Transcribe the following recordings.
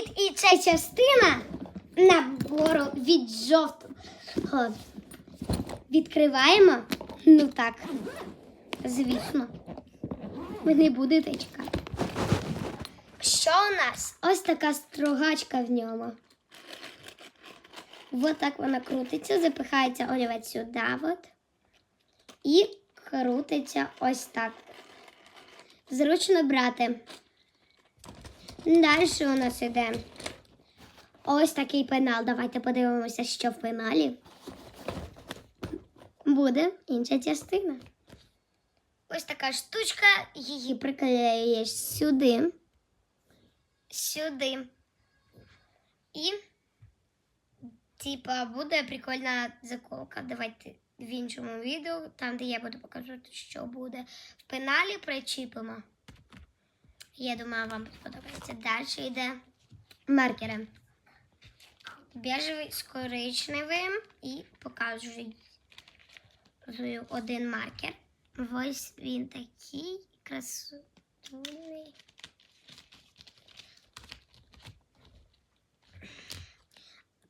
Привіт! І це частина набору від жовтого. Відкриваємо? Ну так, звісно. Ви не будете чекати. Що у нас? Ось така строгачка в ньому. Ось так вона крутиться, запихається олівець сюди от. І крутиться ось так. Зручно брати. Далі у нас іде ось такий пенал. Давайте подивимося, що в пеналі. Буде інша частина. Ось така штучка, її приклеюєш сюди. Сюди. І, типа, буде прикольна заколка. Давайте в іншому відео, там, де я буду показувати, що буде. В пеналі причіпимо. Я думаю, вам сподобається. Далі йде маркери. Біжевий з коричневим і показую один маркер. Ось він такий красивий.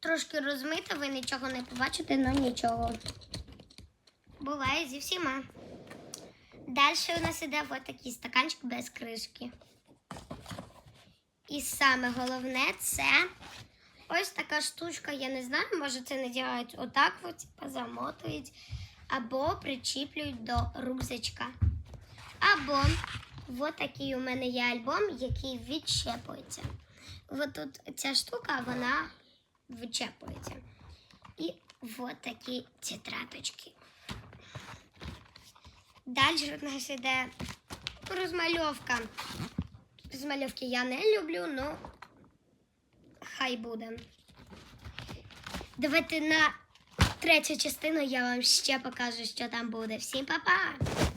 Трошки розмита, ви нічого не побачите, але нічого. Буває зі всіма. Далі у нас іде ось такий стаканчик без кришки. І саме головне це ось така штучка, я не знаю, може це надягають отак, от, замотують, або причіплюють до рюкзачка. Або ось такий у мене є альбом, який відчепується. Ось тут ця штука, вона вичепується. І ось такі тетрадочки. Далі у нас іде розмальовка. Розмальовки я не люблю, ну хай буде. Давайте на третю частину я вам ще покажу, що там буде. Всім па-па!